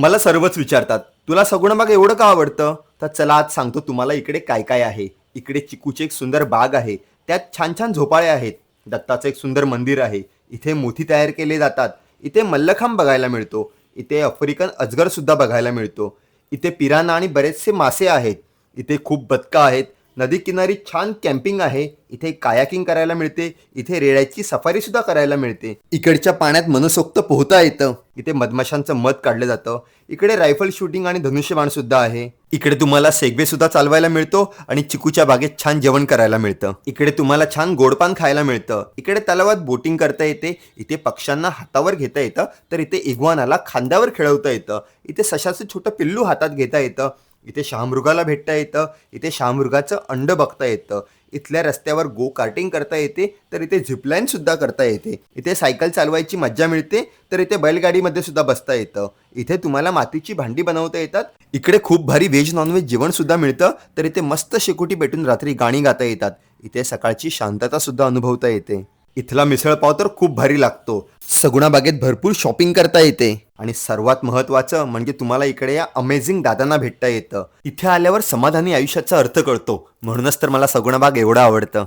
मला सर्वच विचारतात. तुला सगुणबाग एवढं का आवडतं? तर चला आज सांगतो तुम्हाला इकडे काय काय आहे. इकडे चिकूची एक सुंदर बाग आहे. त्यात छान छान झोपाळे आहेत. दत्ताचं एक सुंदर मंदिर आहे. इथे मोती तयार केले जातात. इथे मल्लखांब बघायला मिळतो. इथे आफ्रिकन अजगर सुद्धा बघायला मिळतो. इथे पिराना आणि बरेचसे मासे आहेत. इथे खूप बदकं आहेत. नदी किनारी छान कॅम्पिंग आहे. इथे कायाकिंग करायला मिळते. इथे रेड्याची सफारी सुद्धा करायला मिळते. इकडच्या पाण्यात मनसोक्त पोहता येतं. इथे मधमाशांचं मध काढलं जातं. इकडे रायफल शूटिंग आणि धनुष्यबाण सुद्धा आहे. इकडे तुम्हाला सेगवे सुद्धा चालवायला मिळतो आणि चिकूच्या बागेत छान जेवण करायला मिळतं. इकडे तुम्हाला छान गोडपान खायला मिळतं. इकडे तलावात बोटिंग करता येते. इथे पक्ष्यांना हातावर घेता येतं. तर इथे इग्वानाला खांद्यावर खेळवता येतं. इथे सशाचं छोटं पिल्लू हातात घेता येतं. इथे शहामृगाला भेटता येतं इथे शहामृगाचं अंड बघता येतं इथल्या रस्त्यावर गो कार्टिंग करता येते तर इथे झिपलाईन सुद्धा करता येते. इथे सायकल चालवायची मज्जा मिळते तर इथे बैलगाडीमध्ये सुद्धा बसता येतं. इथे तुम्हाला मातीची भांडी बनवता येतात. इकडे खूप भारी व्हेज नॉनव्हेज जेवण सुद्धा मिळतं तर इथे मस्त शेकोटी भेटून रात्री गाणी गाता येतात. इथे सकाळची शांतता सुद्धा अनुभवता येते. इथला मिसळपाव तर खूप भारी लागतो. सगुणा बागेत भरपूर शॉपिंग करता येते. आणि सर्वात महत्वाचं म्हणजे तुम्हाला इकडे या अमेझिंग दादांना भेटता येतं. इथे आल्यावर समाधानी आयुष्याचा अर्थ कळतो. म्हणूनच तर मला सगुणा बाग एवढं आवडतं.